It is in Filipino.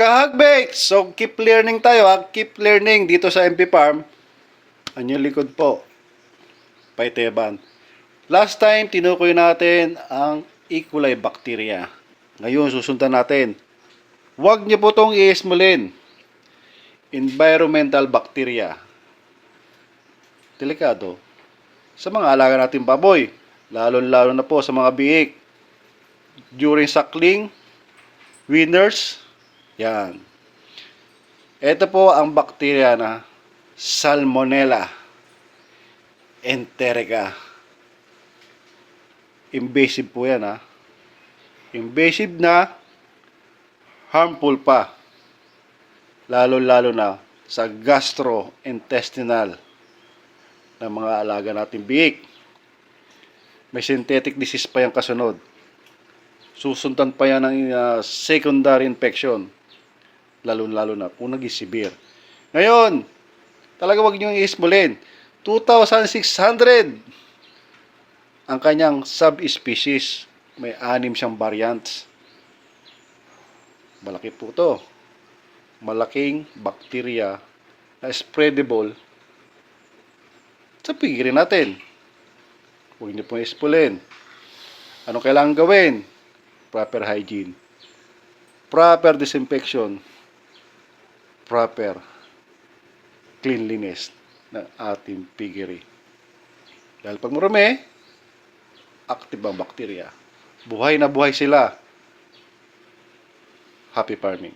Kahagbake! So, keep learning tayo ha. Keep learning dito sa MP Farm. Anyong likod po. Paiteban. Last time, tinukoy natin ang E. coli bacteria. Ngayon, susundan natin. Huwag niyo po itong i-esmulin. Environmental bacteria. Delikado. Sa mga alaga nating baboy, lalo-lalo na po sa mga biik. During suckling, winners, yan. Ito po ang bakterya na Salmonella enterica. Invasive po yan ha. Invasive na harmful pa. Lalo-lalo na sa gastrointestinal ng mga alaga nating biik. May synthetic disease pa yung kasunod. Susundan pa yan ng uh, secondary infection. Lalo-lalo na kung nag-severe. Ngayon, talaga wag niyong i-ismulin. 2,600 ang kanyang subspecies. May anim siyang variants. Malaki po to. Malaking bacteria na spreadable sa pigirin natin. Huwag niyo pong ispulin. Ano kailangan gawin? Proper hygiene. Proper disinfection. Proper cleanliness ng ating piggery. Dahil pag marami, active ang bakterya. Buhay na buhay sila. Happy farming.